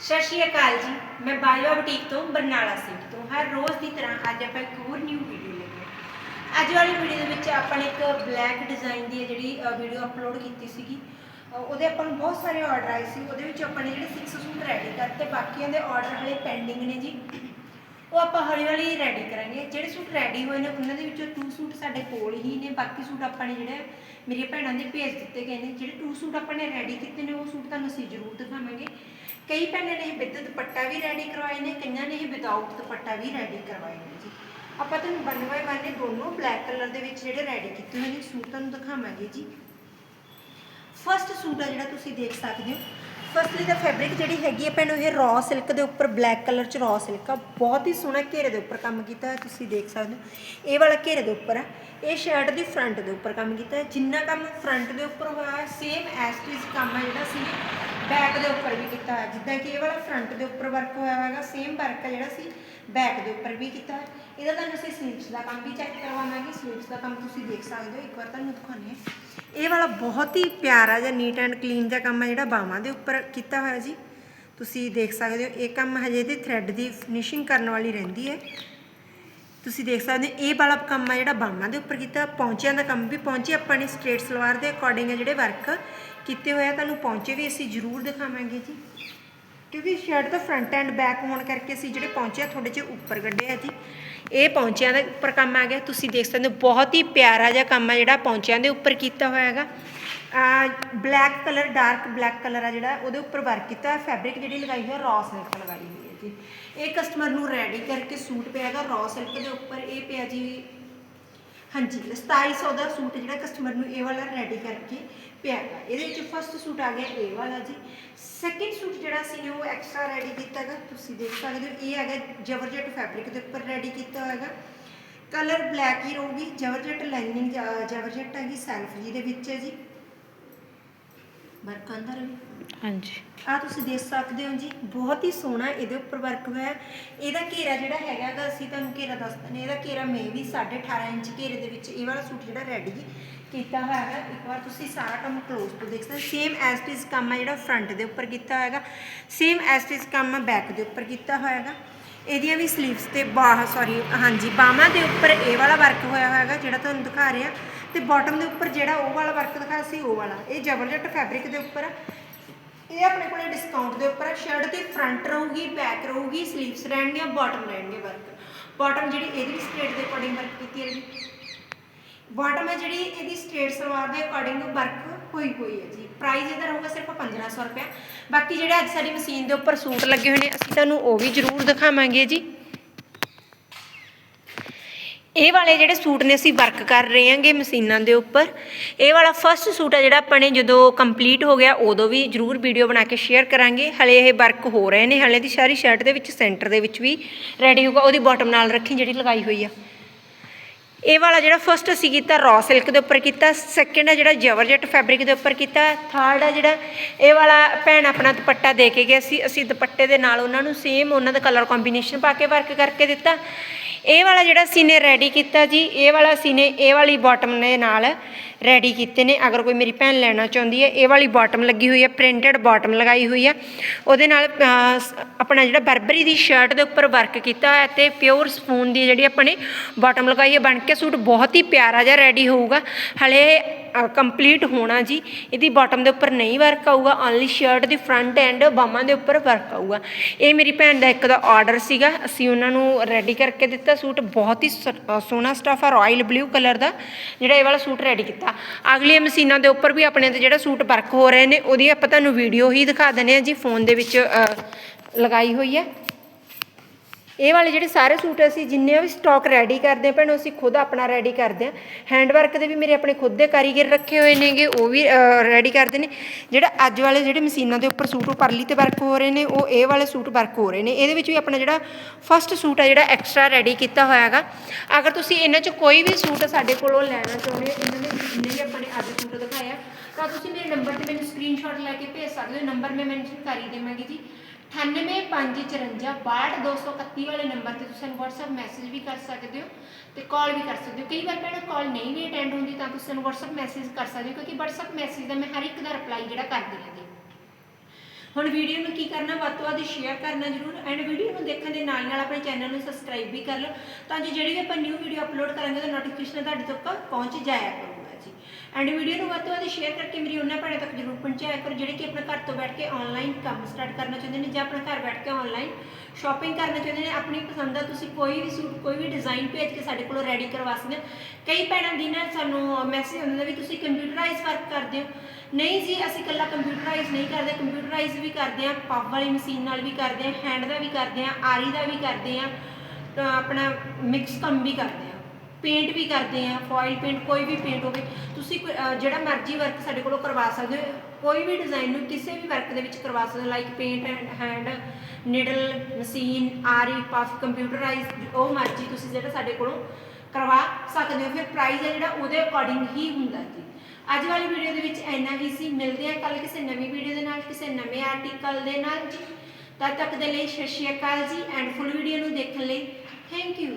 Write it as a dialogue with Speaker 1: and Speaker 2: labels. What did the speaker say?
Speaker 1: ਸਤਿ ਸ਼੍ਰੀ ਅਕਾਲ ਜੀ। ਮੈਂ ਬਾਜਵਾ ਬੁਟੀਕ ਤੋਂ ਬਰਨਾਲਾ ਸਿੰਘ ਤੋਂ। ਹਰ ਰੋਜ਼ ਦੀ ਤਰ੍ਹਾਂ ਅੱਜ ਆਪਾਂ ਇੱਕ ਹੋਰ ਨਿਊ ਵੀਡੀਓ ਲੈ ਕੇ ਅੱਜ ਵਾਲੀ ਵੀਡੀਓ ਦੇ ਵਿੱਚ ਆਪਾਂ ਨੇ ਇੱਕ ਬਲੈਕ ਡਿਜ਼ਾਈਨ ਦੀ ਜਿਹੜੀ ਵੀਡੀਓ ਅਪਲੋਡ ਕੀਤੀ ਸੀਗੀ। ਉਹਦੇ ਆਪਾਂ ਨੂੰ ਬਹੁਤ ਸਾਰੇ ਆਰਡਰ ਆਏ ਸੀ। ਉਹਦੇ ਵਿੱਚ ਆਪਾਂ ਨੇ ਜਿਹੜੇ 6 ਸੂਟ ਰੈਡੀ ਕਰਤੇ, ਬਾਕੀਆਂ ਦੇ ਆਰਡਰ ਹਲੇ ਪੈਂਡਿੰਗ ਨੇ ਜੀ। ਉਹ ਆਪਾਂ ਹੌਲੀ ਹੌਲੀ ਰੈਡੀ ਕਰਾਂਗੇ। ਜਿਹੜੇ ਸੂਟ ਰੈਡੀ ਹੋਏ ਨੇ, ਉਹਨਾਂ ਦੇ ਵਿੱਚੋਂ ਟੂ ਸੂਟ ਸਾਡੇ ਕੋਲ ਹੀ ਨੇ। ਬਾਕੀ ਸੂਟ ਆਪਾਂ ਨੇ ਜਿਹੜੇ ਮੇਰੀਆਂ ਭੈਣਾਂ ਦੇ ਭੇਜ ਦਿੱਤੇ ਗਏ ਨੇ। ਜਿਹੜੇ ਟੂ ਸੂਟ ਆਪਾਂ ਨੇ ਰੈਡੀ ਕੀਤੇ ਨੇ, ਉਹ ਸੂਟ ਤੁਹਾਨੂੰ ਅਸੀਂ ਜ਼ਰੂਰ ਦਿਖਾਵਾਂਗੇ। ਕਈ ਭੈਣਾਂ ਨੇ ਇਹ ਵਿਦ ਦੁਪੱਟਾ ਵੀ ਰੈਡੀ ਕਰਵਾਏ ਨੇ, ਕਈਆਂ ਨੇ ਇਹ ਵਿਦਆਊਟ ਦੁਪੱਟਾ ਵੀ ਰੈਡੀ ਕਰਵਾਏ ਨੇ ਜੀ। ਆਪਾਂ ਤੁਹਾਨੂੰ ਬੰਨ ਬਾਏ ਵਨ ਨੇ ਦੋਨੋਂ ਬਲੈਕ ਕਲਰ ਦੇ ਵਿੱਚ ਜਿਹੜੇ ਰੈਡੀ ਕੀਤੇ ਹੋਏ ਨੇ, ਸੂਟ ਤੁਹਾਨੂੰ ਦਿਖਾਵਾਂਗੇ ਜੀ। ਫਸਟ ਸੂਟ ਆ ਜਿਹੜਾ ਤੁਸੀਂ ਦੇਖ ਸਕਦੇ ਹੋ। ਫਸਟਲੀ ਦਾ ਫੈਬਰਿਕ ਜਿਹੜੀ ਹੈਗੀ ਹੈ ਭੈਣੋ, ਇਹ ਰॉ ਸਿਲਕ ਦੇ ਉੱਪਰ ਬਲੈਕ ਕਲਰ ਚ ਰॉ ਸਿਲਕ ਆ। ਬਹੁਤ ਹੀ ਸੋਹਣਾ ਘੇਰੇ ਦੇ ਉੱਪਰ ਕੰਮ ਕੀਤਾ ਹੈ ਤੁਸੀਂ ਦੇਖ ਸਕਦੇ ਹੋ। ਇਹ ਵਾਲਾ ਘੇਰੇ ਦੇ ਉੱਪਰ ਆ। ਇਹ ਸ਼ਰਟ ਦੀ ਫਰੰਟ ਦੇ ਉੱਪਰ ਕੰਮ ਕੀਤਾ ਹੈ ਜਿੰਨਾ ਕੰਮ ਫਰੰਟ ਦੇ ਉੱਪਰ ਹੋਇਆ ਸੇਮ ਐਸ ਟੂ ਕੰਮ ਹੈ ਜਿਹੜਾ ਸੀ ਬੈਕ ਦੇ ਉੱਪਰ ਵੀ ਕੀਤਾ ਹੋਇਆ। ਜਿੱਦਾਂ ਕਿ ਇਹ ਵਾਲਾ ਫਰੰਟ ਦੇ ਉੱਪਰ ਵਰਕ ਹੋਇਆ ਹੈਗਾ ਸੇਮ ਵਰਕ ਹੈ ਜਿਹੜਾ ਸੀ ਬੈਕ ਦੇ ਉੱਪਰ ਵੀ ਕੀਤਾ ਹੈ ਇਹਦਾ ਤੁਹਾਨੂੰ ਅਸੀਂ ਸਲੀਵਸ ਦਾ ਕੰਮ ਵੀ ਚੈੱਕ ਕਰਵਾਵਾਂਗੇ। ਸਲੀਵਸ ਦਾ ਕੰਮ ਤੁਸੀਂ ਦੇਖ ਸਕਦੇ ਹੋ, ਇੱਕ ਵਾਰ ਤੁਹਾਨੂੰ ਦਿਖਾਉਂਦੇ ਹਾਂ। ਇਹ ਵਾਲਾ ਬਹੁਤ ਹੀ ਪਿਆਰਾ ਜਿਹਾ ਨੀਟ ਐਂਡ ਕਲੀਨ ਜਿਹਾ ਕੰਮ ਹੈ ਜਿਹੜਾ ਬਾਹਾਂ ਦੇ ਉੱਪਰ ਕੀਤਾ ਹੋਇਆ ਜੀ। ਤੁਸੀਂ ਦੇਖ ਸਕਦੇ ਹੋ, ਇਹ ਕੰਮ ਹਜੇ ਇਹਦੇ ਥ੍ਰੈਡ ਦੀ ਫਿਨਿਸ਼ਿੰਗ ਕਰਨ ਵਾਲੀ ਰਹਿੰਦੀ ਹੈ। ਤੁਸੀਂ ਦੇਖ ਸਕਦੇ ਹੋ, ਇਹ ਵਾਲਾ ਕੰਮ ਆ ਜਿਹੜਾ ਬਾਹਾਂ ਦੇ ਉੱਪਰ ਕੀਤਾ, ਪੌਂਚਿਆਂ ਦਾ ਕੰਮ ਵੀ ਪੌਂਚੇ, ਆਪਾਂ ਨੇ ਸਟ੍ਰੇਟ ਸਲਵਾਰ ਦੇ ਅਕੋਰਡਿੰਗ ਜਿਹੜੇ ਵਰਕ ਕੀਤੇ ਹੋਏ ਆ, ਤੁਹਾਨੂੰ ਪੌਂਚੇ ਵੀ ਅਸੀਂ ਜ਼ਰੂਰ ਦਿਖਾਵਾਂਗੇ ਜੀ। ਕਿਉਂਕਿ ਸ਼ਰਟ ਦਾ ਫਰੰਟ ਐਂਡ ਬੈਕ ਹੋਣ ਕਰਕੇ ਅਸੀਂ ਜਿਹੜੇ ਪੌਂਚੇ ਆ ਥੋੜੇ ਜਿਹੇ ਉੱਪਰ ਕੱਢੇ ਆ ਜੀ। ਇਹ ਪੌਂਚਿਆਂ ਦੇ ਉੱਪਰ ਕੰਮ ਆ ਗਿਆ, ਤੁਸੀਂ ਦੇਖ ਸਕਦੇ ਹੋ, ਬਹੁਤ ਹੀ ਪਿਆਰਾ ਜਿਹਾ ਕੰਮ ਆ ਜਿਹੜਾ ਪੌਂਚਿਆਂ ਦੇ ਉੱਪਰ ਕੀਤਾ ਹੋਇਆ ਹੈਗਾ। Black colour dark black colour ਆ ਜਿਹੜਾ, ਉਹਦੇ ਉੱਪਰ ਵਰਕ ਕੀਤਾ ਫੈਬਰਿਕ ਜਿਹੜੀ ਲਗਾਈ ਹੋਈ ਹੈ ਰॉ ਸਿਲਕ ਲਗਾਈ ਹੋਈ ਹੈ ਇਹ ਕਸਟਮਰ ਨੂੰ ਰੈਡੀ ਕਰਕੇ ਸੂਟ ਪਿਆ ਹੈਗਾ ਰॉ ਸਿਲਕ ਦੇ ਉੱਪਰ ਇਹ ਪਿਆ ਜੀ। ਹਾਂਜੀ 2700 ਦਾ ਸੂਟ ਜਿਹੜਾ ਕਸਟਮਰ ਨੂੰ ਇਹ ਵਾਲਾ ਰੈਡੀ ਕਰਕੇ ਪਿਆ ਹੈਗਾ। ਇਹਦੇ ਵਿੱਚ ਫਸਟ ਸੂਟ ਆ ਗਿਆ ਇਹ ਵਾਲਾ ਜੀ। ਸੈਕਿੰਡ ਸੂਟ ਜਿਹੜਾ ਸੀ, ਉਹ ਐਕਸਟਰਾ ਰੈਡੀ ਕੀਤਾ ਹੈਗਾ। ਤੁਸੀਂ ਦੇਖ ਸਕਦੇ ਹੋ, ਇਹ ਹੈਗਾ ਜਵਰਜਟ ਫੈਬਰਿਕ ਦੇ ਉੱਪਰ ਰੈਡੀ ਕੀਤਾ ਹੋਏਗਾ ਕਲਰ ਬਲੈਕ ਹੀ ਰਹੂਗੀ, ਜਵਰਜਟ ਲਾਈਨਿੰਗ ਜਵਰਜਟ ਹੈਗੀ ਸੈਲਫ ਜੀ ਦੇ ਵਿੱਚ ਹੈ ਜੀ। ਵਰਕ ਅੰਦਰ? ਵੀ
Speaker 2: ਹਾਂਜੀ।
Speaker 1: ਆ ਤੁਸੀਂ ਦੇਖ ਸਕਦੇ ਹੋ ਜੀ ਬਹੁਤ ਹੀ ਸੋਹਣਾ ਇਹਦੇ ਉੱਪਰ ਵਰਕ ਹੋਇਆ। ਹੈ। ਇਹਦਾ ਘੇਰਾ ਜਿਹੜਾ ਹੈਗਾ ਗਾ ਅਸੀਂ ਤੁਹਾਨੂੰ ਘੇਰਾ ਦੱਸ ਦਿੰਦੇ ਹਾਂ। ਇਹਦਾ ਘੇਰਾ ਮੇ ਵੀ 18.5 ਇੰਚ ਘੇਰੇ ਦੇ ਵਿੱਚ ਇਹ ਵਾਲਾ ਸੂਟ ਜਿਹੜਾ ਰੈਡੀ ਕੀਤਾ ਹੋਇਆ ਹੈ ਇੱਕ ਵਾਰ ਤੁਸੀਂ ਸਾਰਾ ਕੰਮ ਕਲੋਜ਼ ਤੋਂ ਦੇਖ ਸਕਦੇ ਸੇਮ ਐਸ ਟਿਸ ਕੰਮ ਹੈ ਜਿਹੜਾ ਫਰੰਟ ਦੇ ਉੱਪਰ ਕੀਤਾ ਹੋਇਆਗਾ ਸੇਮ ਐਸ ਟਿਸ ਕੰਮ ਹੈ ਬੈਕ ਦੇ ਉੱਪਰ ਕੀਤਾ ਹੋਇਆਗਾ ਇਹਦੀਆਂ ਵੀ ਸਲੀਵਸ ਤੇ ਬਾਹ ਸੌਰੀ ਹਾਂਜੀ ਬਾਹਾਂ ਦੇ ਉੱਪਰ ਇਹ ਵਾਲਾ ਵਰਕ ਹੋਇਆ ਹੋਇਆਗਾ ਜਿਹੜਾ ਤੁਹਾਨੂੰ ਦਿਖਾ ਰਿਹਾ। ਤੇ ਬਾਟਮ ਦੇ ਉੱਪਰ ਜਿਹੜਾ ਉਹ ਵਾਲਾ ਵਰਕ ਦਿਖਾਇਆ ਸੀ, ਉਹ ਵਾਲਾ। ਇਹ ਜਬਰਜਟ ਫੈਬਰਿਕ ਦੇ ਉੱਪਰ ਇਹ ਆਪਣੇ ਕੋਲੇ ਡਿਸਕਾਊਂਟ ਦੇ ਉੱਪਰ ਸ਼ਰਟ ਦੀ ਫਰੰਟ ਰਹੂਗੀ ਬੈਕ ਰਹੂਗੀ ਸਲੀਵਸ ਰਹਿਣਗੀਆਂ ਬਾਟਮ ਰਹਿਣਗੇ ਵਰਕ ਬਾਟਮ ਜਿਹੜੀ ਇਹਦੀ ਵੀ ਸਟ੍ਰੇਟ ਦੇ ਅਕੋਰਡਿੰਗ ਵਰਕ ਕੀਤੀ ਹੈ ਜੀ। ਬਾਟਮ ਹੈ ਜਿਹੜੀ ਇਹਦੀ ਸਟੇਟ ਸਲਵਾਰ ਦੇ ਅਕੋਰਡਿੰਗ ਵਰਕ ਹੋਈ ਹੋਈ ਹੈ ਜੀ। ਪ੍ਰਾਈਸ ਇਹਦਾ ਰਹੂਗਾ ਸਿਰਫ 1500 ਰੁਪਏ ਬਾਕੀ ਜਿਹੜੇ ਅੱਜ ਸਾਡੀ ਮਸ਼ੀਨ ਦੇ ਉੱਪਰ ਸੂਟ ਲੱਗੇ ਹੋਏ ਨੇ, ਅਸੀਂ ਤੁਹਾਨੂੰ ਉਹ ਵੀ ਜ਼ਰੂਰ ਦਿਖਾਵਾਂਗੇ ਜੀ। ਇਹ ਵਾਲੇ ਜਿਹੜੇ ਸੂਟ ਨੇ ਅਸੀਂ ਵਰਕ ਕਰ ਰਹੇ ਹਾਂਗੇ ਮਸ਼ੀਨਾਂ ਦੇ ਉੱਪਰ, ਇਹ ਵਾਲਾ ਫਰਸਟ ਸੂਟ ਆ ਜਿਹੜਾ ਆਪਾਂ ਨੇ ਜਦੋਂ ਕੰਪਲੀਟ ਹੋ ਗਿਆ, ਉਦੋਂ ਵੀ ਜਰੂਰ ਵੀਡੀਓ ਬਣਾ ਕੇ ਸ਼ੇਅਰ ਕਰਾਂਗੇ। ਹਲੇ ਇਹ ਵਰਕ ਹੋ ਰਹੇ ਨੇ, ਹਲੇ ਦੀ ਸਾਰੀ ਸ਼ਰਟ ਦੇ ਵਿੱਚ ਸੈਂਟਰ ਦੇ ਵਿੱਚ ਵੀ ਰੈਡੀ ਹੋਊਗਾ, ਉਹਦੀ ਬਾਟਮ ਨਾਲ ਰੱਖੀ ਜਿਹੜੀ ਲਗਾਈ ਹੋਈ ਆ। ਇਹ ਵਾਲਾ ਜਿਹੜਾ ਫਰਸਟ ਅਸੀਂ ਕੀਤਾ ਰॉ ਸਿਲਕ ਦੇ ਉੱਪਰ ਕੀਤਾ ਸੈਕਿੰਡ ਆ ਜਿਹੜਾ ਜਵਰਜਟ ਫੈਬਰਿਕ ਦੇ ਉੱਪਰ ਕੀਤਾ ਥਰਡ ਆ ਜਿਹੜਾ ਇਹ ਵਾਲਾ ਭੈਣ ਆਪਣਾ ਦੁਪੱਟਾ ਦੇ ਕੇ ਗਿਆ ਸੀ, ਅਸੀਂ ਦੁਪੱਟੇ ਦੇ ਨਾਲ ਉਹਨਾਂ ਨੂੰ ਸੇਮ ਉਹਨਾਂ ਦਾ ਕਲਰ ਕੰਬੀਨੇਸ਼ਨ ਪਾ ਕੇ ਵਰਕ ਕਰਕੇ ਦਿੱਤਾ। ਇਹ ਵਾਲਾ ਜਿਹੜਾ ਸੀ ਨੇ ਰੈਡੀ ਕੀਤਾ ਜੀ, ਇਹ ਵਾਲਾ ਸੀ ਨੇ ਇਹ ਵਾਲੀ ਬਾਟਮ ਦੇ ਨਾਲ ਰੈਡੀ ਕੀਤੇ ਨੇ। ਅਗਰ ਕੋਈ ਮੇਰੀ ਭੈਣ ਲੈਣਾ ਚਾਹੁੰਦੀ ਹੈ, ਇਹ ਵਾਲੀ ਬਾਟਮ ਲੱਗੀ ਹੋਈ ਹੈ ਪ੍ਰਿੰਟਡ ਬਾਟਮ ਲਗਾਈ ਹੋਈ ਹੈ। ਉਹਦੇ ਨਾਲ ਆਪਣਾ ਜਿਹੜਾ ਬਰਬਰੀ ਦੀ ਸ਼ਰਟ ਦੇ ਉੱਪਰ ਵਰਕ ਕੀਤਾ ਹੈ ਤੇ ਪਿਓਰ ਸਪੂਨ ਦੀ ਜਿਹੜੀ ਆਪਣੇ ਬਾਟਮ ਲਗਾਈ ਹੈ, ਬਣ ਕੇ ਸੂਟ ਬਹੁਤ ਹੀ ਪਿਆਰਾ ਜਿਹਾ ਰੈਡੀ ਹੋਊਗਾ। ਹਲੇ ਕੰਪਲੀਟ ਹੋਣਾ ਜੀ। ਇਹਦੀ ਬਾਟਮ ਦੇ ਉੱਪਰ ਨਹੀਂ ਵਰਕ ਆਊਗਾ। ਓਨਲੀ ਸ਼ਰਟ ਦੀ ਫਰੰਟ ਐਂਡ ਬਾਹਾਂ ਦੇ ਉੱਪਰ ਵਰਕ ਆਊਗਾ। ਇਹ ਮੇਰੀ ਭੈਣ ਦਾ ਇੱਕ ਦਾ ਆਰਡਰ ਸੀਗਾ। ਅਸੀਂ ਉਹਨਾਂ ਨੂੰ ਰੈਡੀ ਕਰਕੇ ਦਿੱਤਾ ਸੂਟ। ਬਹੁਤ ਹੀ ਸ- ਸੋਹਣਾ ਸਟਫ ਆ ਰਾਇਲ ਬਲੂ ਕਲਰ ਦਾ। ਜਿਹੜਾ ਇਹ ਵਾਲਾ ਸੂਟ ਰੈਡੀ ਕੀਤਾ। ਅਗਲੀਆਂ ਮਸ਼ੀਨਾਂ ਦੇ ਉੱਪਰ ਵੀ ਆਪਣੇ ਤੇ ਜਿਹੜਾ ਸੂਟ ਵਰਕ ਹੋ ਰਹੇ ਨੇ, ਉਹਦੀ ਆਪਾਂ ਤੁਹਾਨੂੰ ਵੀਡੀਓ ਹੀ ਦਿਖਾ ਦਿੰਦੇ ਆ ਜੀ। ਫੋਨ ਦੇ ਵਿੱਚ ਲਗਾਈ ਹੋਈ ਹੈ। ਇਹ ਵਾਲੇ ਜਿਹੜੇ ਸਾਰੇ ਸੂਟ ਅਸੀਂ ਜਿੰਨੇ ਵੀ ਸਟਾਕ ਰੈਡੀ ਕਰਦੇ ਹਾਂ ਭੈਣੋ, ਅਸੀਂ ਖੁਦ ਆਪਣਾ ਰੈਡੀ ਕਰਦੇ ਹਾਂ। ਹੈਂਡ ਵਰਕ ਦੇ ਵੀ ਮੇਰੇ ਆਪਣੇ ਖੁਦ ਦੇ ਕਾਰੀਗਰ ਰੱਖੇ ਹੋਏ ਨੇਗੇ, ਉਹ ਵੀ ਰੈਡੀ ਕਰਦੇ ਨੇ। ਜਿਹੜਾ ਅੱਜ ਵਾਲੇ ਜਿਹੜੇ ਮਸ਼ੀਨਾਂ ਦੇ ਉੱਪਰ ਸੂਟ ਪਰਲੀ ਤੇ ਵਰਕ ਹੋ ਰਹੇ ਨੇ, ਉਹ ਇਹ ਵਾਲੇ ਸੂਟ ਵਰਕ ਹੋ ਰਹੇ ਨੇ। ਇਹਦੇ ਵਿੱਚ ਵੀ ਆਪਣਾ ਜਿਹੜਾ ਫਸਟ ਸੂਟ ਆ, ਜਿਹੜਾ ਐਕਸਟਰਾ ਰੈਡੀ ਕੀਤਾ ਹੋਇਆ ਹੈਗਾ। ਅਗਰ ਤੁਸੀਂ ਇਹਨਾਂ 'ਚ ਕੋਈ ਵੀ ਸੂਟ ਸਾਡੇ ਕੋਲੋਂ ਲੈਣਾ ਚਾਹੁੰਦੇ ਹੋ, ਇਹਨਾਂ ਦੇ ਜਿੰਨੇ ਵੀ ਆਪਣੇ ਅੱਜ ਸੂਟ ਦਿਖਾਇਆ ਤਾਂ ਤੁਸੀਂ ਮੇਰੇ ਨੰਬਰ ਤੇ ਮੈਨੂੰ ਸਕਰੀਨਸ਼ਾਟ ਲੈ ਕੇ ਭੇਜ ਸਕਦੇ ਹੋ। ਨੰਬਰ ਮੈਂ ਮੈਂਸ਼ਨ ਕਰੀ ਦੇਵਾਂਗੀ ਜੀ। 9854 62231 ਵਾਲੇ ਨੰਬਰ ਤੇ ਤੁਸੀਂ ਸਾਨੂੰ WhatsApp ਮੈਸੇਜ ਵੀ ਕਰ ਸਕਦੇ ਹੋ ਤੇ ਕਾਲ ਵੀ ਕਰ ਸਕਦੇ ਹੋ। ਕਈ ਵਾਰ ਭੈਣਾਂ ਕਾਲ ਨਹੀਂ ਵੀ ਅਟੈਂਡ ਹੁੰਦੀ ਤਾਂ ਤੁਸੀਂ ਸਾਨੂੰ WhatsApp ਮੈਸੇਜ ਕਰ ਸਕਦੇ ਹੋ ਕਿਉਂਕਿ WhatsApp ਮੈਸੇਜ ਦਾ ਮੈਂ ਹਰ ਇੱਕ ਦਾ ਰਿਪਲਾਈ ਜਿਹੜਾ ਕਰਦੀ ਰਹਿੰਦੀ ਹੁਣ ਵੀਡੀਓ ਨੂੰ ਕੀ ਕਰਨਾ, ਵੱਧ ਤੋਂ ਵੱਧ ਸ਼ੇਅਰ ਕਰਨਾ ਜ਼ਰੂਰ ਐਂਡ ਵੀਡੀਓ ਨੂੰ ਦੇਖਣ ਦੇ ਨਾਲ ਨਾਲ ਆਪਣੇ ਚੈਨਲ ਨੂੰ ਸਬਸਕ੍ਰਾਈਬ ਵੀ ਕਰ ਲਓ ਤਾਂ ਜੋ ਜਿਹੜੀ ਵੀ ਆਪਾਂ ਨਿਊ ਵੀਡੀਓ ਅਪਲੋਡ ਕਰਾਂਗੇ ਤਾਂ ਨੋਟੀਫਿਕੇਸ਼ਨ ਤੁਹਾਡੇ ਤੱਕ ਪਹੁੰਚ ਜਾਏਗਾ ਐਂਡ ਵੀਡੀਓ ਨੂੰ ਵੱਧ ਤੋਂ ਵੱਧ ਸ਼ੇਅਰ ਕਰਕੇ ਮੇਰੀ ਉਹਨਾਂ ਭੈਣਾਂ ਤੱਕ ਜ਼ਰੂਰ ਪਹੁੰਚਾਇਆ ਕਰੋ ਜਿਹੜੇ ਕਿ ਆਪਣਾ ਘਰ ਤੋਂ ਬੈਠ ਕੇ ਆਨਲਾਈਨ ਕੰਮ ਸਟਾਰਟ ਕਰਨਾ ਚਾਹੁੰਦੇ ਨੇ ਜਾਂ ਆਪਣਾ ਘਰ ਬੈਠ ਕੇ ਆਨਲਾਈਨ ਸ਼ਾਪਿੰਗ ਕਰਨਾ ਚਾਹੁੰਦੇ ਨੇ, ਆਪਣੀ ਪਸੰਦ ਦਾ ਤੁਸੀਂ ਕੋਈ ਵੀ ਸੂਟ, ਕੋਈ ਵੀ ਡਿਜ਼ਾਈਨ ਭੇਜ ਕੇ ਸਾਡੇ ਕੋਲੋਂ ਰੈਡੀ ਕਰਵਾ ਸਕਦੇ ਹੋ। ਕਈ ਭੈਣਾਂ ਦੀ ਨਾ ਸਾਨੂੰ ਮੈਸੇਜ ਆਉਂਦਾ ਵੀ ਤੁਸੀਂ ਕੰਪਿਊਟਰਾਈਜ਼ ਵਰਕ ਕਰਦੇ ਹੋ। ਨਹੀਂ ਜੀ, ਅਸੀਂ ਇਕੱਲਾ ਕੰਪਿਊਟਰਾਈਜ਼ ਨਹੀਂ ਕਰਦੇ ਕੰਪਿਊਟਰਾਈਜ਼ ਵੀ ਕਰਦੇ ਆ ਪੱਬ ਵਾਲੀ ਮਸ਼ੀਨ ਨਾਲ ਵੀ ਕਰਦੇ ਆ ਹੈਂਡ ਦਾ ਵੀ ਕਰਦੇ ਆ ਆਰੀ ਦਾ ਵੀ ਕਰਦੇ ਆ ਆਪਣਾ ਮਿਕਸ ਕੰਮ ਵੀ ਕਰਦੇ ਆ ਪੇਂਟ ਵੀ ਕਰਦੇ ਆ ਫੋਇਲ ਪੇਂਟ ਕੋਈ ਵੀ ਪੇਂਟ ਹੋਵੇ, ਤੁਸੀਂ ਜਿਹੜਾ ਮਰਜ਼ੀ ਵਰਕ ਸਾਡੇ ਕੋਲੋਂ ਕਰਵਾ ਸਕਦੇ ਹੋ, ਕੋਈ ਵੀ ਡਿਜ਼ਾਈਨ ਨੂੰ ਕਿਸੇ ਵੀ ਵਰਕ ਦੇ ਵਿੱਚ ਕਰਵਾ ਸਕਦੇ ਹੋ like paint and hand needle machine aari puff computerise ਉਹ ਮਰਜ਼ੀ ਤੁਸੀਂ ਜਿਹੜਾ ਸਾਡੇ ਕੋਲੋਂ ਕਰਵਾ ਸਕਦੇ ਹੋ, ਫਿਰ ਪ੍ਰਾਈਸ ਹੈ ਜਿਹੜਾ ਉਹਦੇ ਅਕੋਰਡਿੰਗ ਹੀ ਹੁੰਦਾ ਜੀ। ਅੱਜ ਵਾਲੀ ਵੀਡੀਓ ਦੇ ਵਿੱਚ ਇੰਨਾ ਹੀ ਸੀ, ਮਿਲਦੇ ਹਾਂ ਕੱਲ ਕਿਸੇ ਨਵੀਂ ਵੀਡੀਓ ਦੇ ਨਾਲ, ਕਿਸੇ ਨਵੇਂ ਆਰਟੀਕਲ ਦੇ ਨਾਲ ਜੀ। ਤਦ ਤੱਕ ਦੇ ਲਈ ਸਤਿ ਸ਼੍ਰੀ ਅਕਾਲ ਜੀ ਐਂਡ ਫੁੱਲ ਵੀਡੀਓ ਨੂੰ ਦੇਖਣ ਲਈ ਥੈਂਕ ਯੂ